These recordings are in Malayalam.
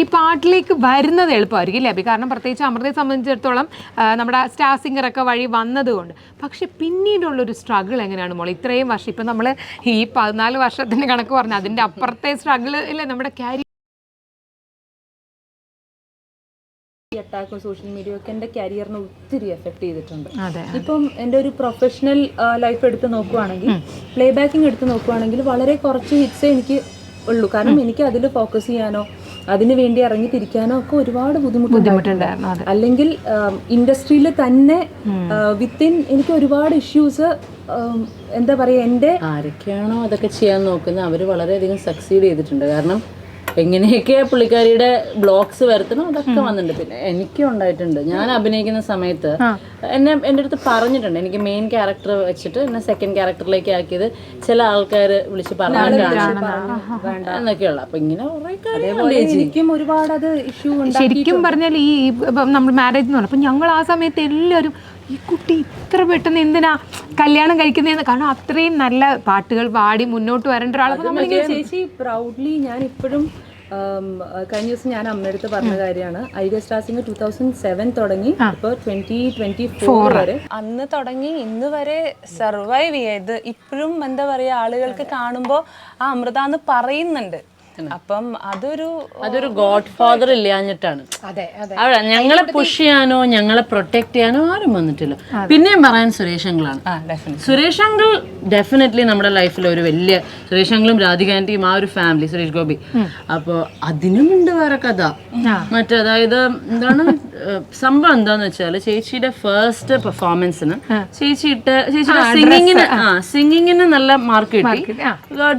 ഈ പാട്ടിലേക്ക് വരുന്നത് എളുപ്പമായിരിക്കും അഭി കാരണം പ്രത്യേകിച്ച് അമൃതയെ സംബന്ധിച്ചിടത്തോളം നമ്മുടെ സ്റ്റാർ സിംഗറൊക്കെ വഴി വന്നതുകൊണ്ട്. പക്ഷെ പിന്നീടുള്ളൊരു സ്ട്രഗിൾ എങ്ങനെയാണ് മോൾ ഇത്രയും വർഷം ഇപ്പം നമ്മൾ ഈ പതിനാല് വർഷത്തിന്റെ കണക്ക് പറഞ്ഞു അതിന്റെ അപ്പുറത്തെ സ്ട്രഗിൾ ഇല്ലേ നമ്മുടെ ക്യാരി അറ്റാക്കും സോഷ്യൽ മീഡിയ ഒക്കെ എന്റെ കരിയറിനെ ഒത്തിരി എഫക്ട് ചെയ്തിട്ടുണ്ട്. ഇപ്പം എന്റെ ഒരു പ്രൊഫഷണൽ ലൈഫ് എടുത്ത് നോക്കുവാണെങ്കിൽ പ്ലേ ബാക്കിംഗ് എടുത്ത് നോക്കുവാണെങ്കിൽ വളരെ കുറച്ച് ഹിറ്റ്സ് എനിക്ക് ഉള്ളൂ. കാരണം എനിക്ക് അതിൽ ഫോക്കസ് ചെയ്യാനോ അതിനു വേണ്ടി ഇറങ്ങി തിരിക്കാനോ ഒക്കെ ഒരുപാട് ബുദ്ധിമുട്ട് ബുദ്ധിമുട്ടുണ്ടായിരുന്നു അല്ലെങ്കിൽ ഇൻഡസ്ട്രിയിൽ തന്നെ വിത്തിൻ എനിക്ക് ഒരുപാട് ഇഷ്യൂസ് എന്താ പറയുക എന്റെ ആരൊക്കെയാണോ അതൊക്കെ ചെയ്യാൻ നോക്കുന്നത് അവർ വളരെയധികം സക്സീഡ് ചെയ്തിട്ടുണ്ട്. കാരണം എങ്ങനെയൊക്കെ പുള്ളിക്കാരിയുടെ ബ്ലോഗ്സ് വരുത്തണം? അതൊക്കെ വന്നിട്ടുണ്ട്. പിന്നെ എനിക്കും ഉണ്ടായിട്ടുണ്ട്. ഞാൻ അഭിനയിക്കുന്ന സമയത്ത് എന്നെ എന്റെ അടുത്ത് പറഞ്ഞിട്ടുണ്ട്. എനിക്ക് മെയിൻ ക്യാരക്ടർ വെച്ചിട്ട് എന്നെ സെക്കൻഡ് ക്യാരക്ടറിലേക്ക് ആക്കിയത് ചില ആൾക്കാർ വിളിച്ച് പറഞ്ഞിട്ടാണ് എന്നൊക്കെയുള്ള അപ്പൊ ഇങ്ങനെ എനിക്കും ഒരുപാട് അത് ഇഷ്യൂ ശരിക്കും പറഞ്ഞാൽ ഈ നമ്മൾ മാരേജ് എന്ന് അപ്പം ഞങ്ങൾ ആ സമയത്ത് എല്ലാവരും ഈ കുട്ടി ഇത്ര പെട്ടെന്ന് എന്തിനാ കല്യാണം കഴിക്കുന്നതെന്ന് കാരണം അത്രയും നല്ല പാട്ടുകൾ പാടി മുന്നോട്ട് വരേണ്ട ഒരാളെ. ചേച്ചി പ്രൗഡ്ലി ഞാൻ ഇപ്പോഴും കഴിഞ്ഞ ദിവസം ഞാൻ അമ്മയടുത്ത് പറഞ്ഞ കാര്യമാണ്. Idea starting two thousand seven തുടങ്ങി ഇപ്പോൾ ട്വന്റി ട്വന്റി ഫോർ വരെ. അന്ന് തുടങ്ങി ഇന്ന് വരെ സർവൈവ് ചെയ്ത് ഇപ്പോഴും എന്താ പറയാ ആളുകൾക്ക് കാണുമ്പോൾ ആ അമൃത എന്ന് പറയുന്നുണ്ട്. അപ്പം അതൊരു അതൊരു ഗോഡ് ഫാദർ ഇല്ലാഞ്ഞിട്ടാണ് അവിടെ ഞങ്ങളെ പുഷ് ചെയ്യാനോ ഞങ്ങളെ പ്രൊട്ടക്ട് ചെയ്യാനോ ആരും വന്നിട്ടില്ല. പിന്നെയും പറയാൻ സുരേഷ് അങ്കിളാണ് ആ ഡെഫിനറ്റ് സുരേഷ് അങ്കിൾ ഡെഫിനറ്റ്ലി നമ്മുടെ ലൈഫിൽ ഒരു വലിയ സുരേഷ് അങ്കിളും രാധിക ആന്റിയും ആ ഒരു ഫാമിലി സുരേഷ് ഗോപി. അപ്പോൾ അതിനുമുണ്ട് വേറെ കഥ. മറ്റേ അതായത് എന്താണ് സംഭവം എന്താന്ന് വെച്ചാൽ ചേച്ചിയുടെ ഫസ്റ്റ് പെർഫോമൻസിന് ചേച്ചി ഇട്ട് ചേച്ചിയുടെ സിംഗിങ്ങിന് ആ. സിംഗിങ്ങിന് നല്ല മാർക്ക് കിട്ടി.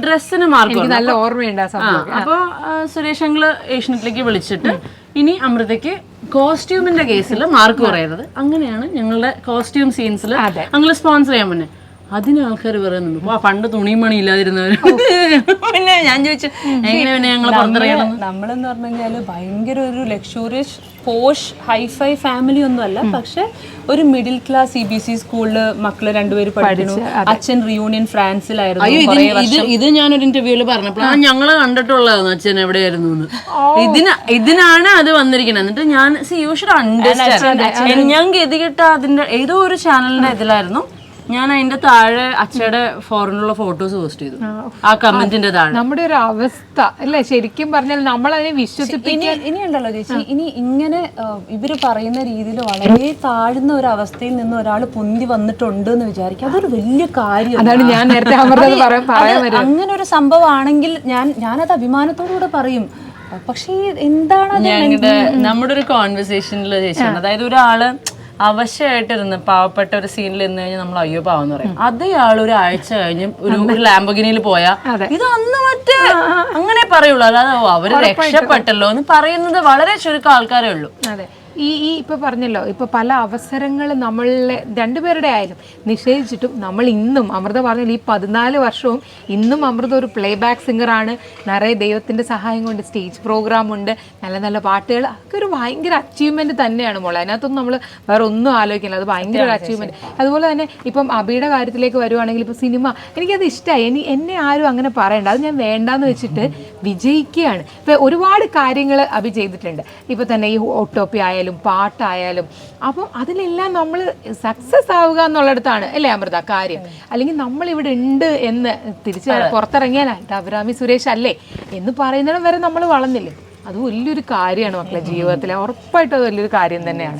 ഡ്രസ്സിന് മാർക്ക് നല്ല ഓർമ്മയുണ്ട് ആ സംഭവം അപ്പോ ആ, സുരേഷ് അങ്കിൾ ഏഷ്യനെറ്റിലേക്ക് വിളിച്ചിട്ട് ഇനി അമൃതയ്ക്ക് കോസ്റ്റ്യൂമിന്റെ കേസിൽ മാർക്ക് കുറയുന്നത്. അങ്ങനെയാണ് ഞങ്ങളുടെ കോസ്റ്റ്യൂം സീൻസിൽ ഞങ്ങൾ സ്പോൺസർ ചെയ്യാൻ മുന്നേ അതിന് ആൾക്കാർ പറയുന്നുണ്ട്. "വാ, പണ്ട് തുണിയും മണി ഇല്ലാതിരുന്നവർ പിന്നെ ഞാൻ ചോദിച്ചു എങ്ങനെ പിന്നെ ഞങ്ങൾ പുറത്തിറങ്ങണം? നമ്മളെന്ന് പറഞ്ഞു കഴിഞ്ഞാൽ ഭയങ്കര ഒരു ലക്ഷൂറിയസ് പോഷ് ഹൈഫൈ ഫാമിലി ഒന്നും അല്ല. പക്ഷെ ഒരു middle class C B C സ്കൂളിൽ മക്കൾ രണ്ടുപേര് പഠിക്കുന്നു. അച്ഛൻ റിയൂണിയൻ ഫ്രാൻസിലായിരുന്നു ഇത് ഞാനൊരു ഇന്റർവ്യൂൽ പറഞ്ഞപ്പോൾ ഞങ്ങൾ കണ്ടിട്ടുള്ളതാണ് അച്ഛൻ എവിടെയായിരുന്നു ഇതിന് ഇതിനാണ് അത് വന്നിരിക്കുന്നത് എന്നിട്ട് ഞാൻ സി യു ഷുഡ് ഞാൻ ഗതികെട്ട അതിന്റെ ഏതോ ഒരു ചാനലിന്റെ ഇതിലായിരുന്നു. ഞാൻ അതിന്റെ താഴെ അച്ഛയുടെ ഫോറിനുള്ള ഫോട്ടോസ് പോസ്റ്റ് ചെയ്തു. ആ കമന്റിന്റെ താഴെ. നമ്മുടെ ഒരു അവസ്ഥ അല്ലേ? ശരിക്കും പറഞ്ഞാൽ നമ്മൾ അതിനെ വിശ്വസിപ്പിക്കാൻ ഇനി ഉണ്ടല്ലോ ചേച്ചി. ഇനി ഇങ്ങനെ ഇവർ പറയുന്ന രീതിയിൽ വളരെ താഴ്ന്ന ഒരു അവസ്ഥയിൽ നിന്ന് ഒരാൾ പൊന്തി വന്നിട്ടുണ്ട് എന്ന് വിചാരിക്കും. അതൊരു വലിയ കാര്യം അതാണ് ഞാൻ നേരത്തെ അങ്ങനെ ഒരു സംഭവമാണെങ്കിൽ ഞാൻ ഞാനത് അഭിമാനത്തോടുകൂടെ പറയും. പക്ഷേ എന്താണ് ഞങ്ങളുടെ നമ്മുടെ ഒരു കോൺവെർസേഷനിൽ ചേച്ചി അതായത് ഒരാൾ അവശമായിട്ടിരുന്ന് പാവപ്പെട്ട ഒരു സീനിൽ ഇന്ന് കഴിഞ്ഞാൽ നമ്മൾ അയ്യോ പാവെന്ന് പറയും. അതേ ആൾ ഒരു ആഴ്ച കഴിഞ്ഞ് ഒരു ഒരു ലാംബോഗിനിയിൽ പോയാ ഇത് അന്ന് മറ്റേ അങ്ങനെ പറയുള്ളൂ. അല്ലാതെ "ഓ, അവർ രക്ഷപ്പെട്ടല്ലോ എന്ന് പറയുന്നത് വളരെ ചുരുക്കം ആൾക്കാരേ ഉള്ളൂ. അതെ. ഈ ഈ ഇപ്പൊ പറഞ്ഞല്ലോ ഇപ്പൊ പല അവസരങ്ങൾ നമ്മളിലെ രണ്ടുപേരുടെ ആയാലും നിഷേധിച്ചിട്ടും നമ്മൾ ഇന്നും അമൃത പറഞ്ഞല്ലോ ഈ പതിനാല് വർഷവും ഇന്നും അമൃത ഒരു പ്ലേ ബാക്ക് സിംഗറാണ് നിറയെ ദൈവത്തിന്റെ സഹായം കൊണ്ട് സ്റ്റേജ് പ്രോഗ്രാം ഉണ്ട്. നല്ല നല്ല പാട്ടുകൾ അതൊക്കെ ഒരു ഭയങ്കര അച്ചീവ്മെന്റ് തന്നെയാണ് മോളെ. അതിനകത്തൊന്നും നമ്മൾ വേറെ ഒന്നും ആലോചിക്കില്ല. അത് ഭയങ്കര ഒരു അച്ചീവ്മെന്റ് അതുപോലെ തന്നെ ഇപ്പം അബിയുടെ കാര്യത്തിലേക്ക് വരുവാണെങ്കിൽ ഇപ്പൊ സിനിമ എനിക്കത് ഇഷ്ടമായി ഇനി എന്നെ ആരും അങ്ങനെ പറയണ്ട. അത് ഞാൻ വേണ്ടാന്ന് വെച്ചിട്ട് വിജയിക്കുകയാണ്. ഇപ്പോൾ ഒരുപാട് കാര്യങ്ങൾ അഭി ചെയ്തിട്ടുണ്ട്. ഇപ്പോൾ തന്നെ ഈ ഓട്ടോപ്പി ആയാലും പാട്ടായാലും അപ്പം അതിലെല്ലാം നമ്മൾ സക്സസ് ആവുക എന്നുള്ളിടത്താണ് അല്ലേ അമൃത? കാര്യം. അല്ലെങ്കിൽ നമ്മൾ ഇവിടെ ഉണ്ട് എന്ന് തിരിച്ച് പുറത്തിറങ്ങിയാലായിട്ട് അഭിരാമി സുരേഷ് അല്ലേ? എന്ന് പറയുന്നിടം വരെ നമ്മൾ വളർന്നില്ലേ? അത് വലിയൊരു കാര്യമാണ് മക്കളെ ജീവിതത്തിലെ. ഉറപ്പായിട്ടും അത് വലിയൊരു കാര്യം തന്നെയാണ്.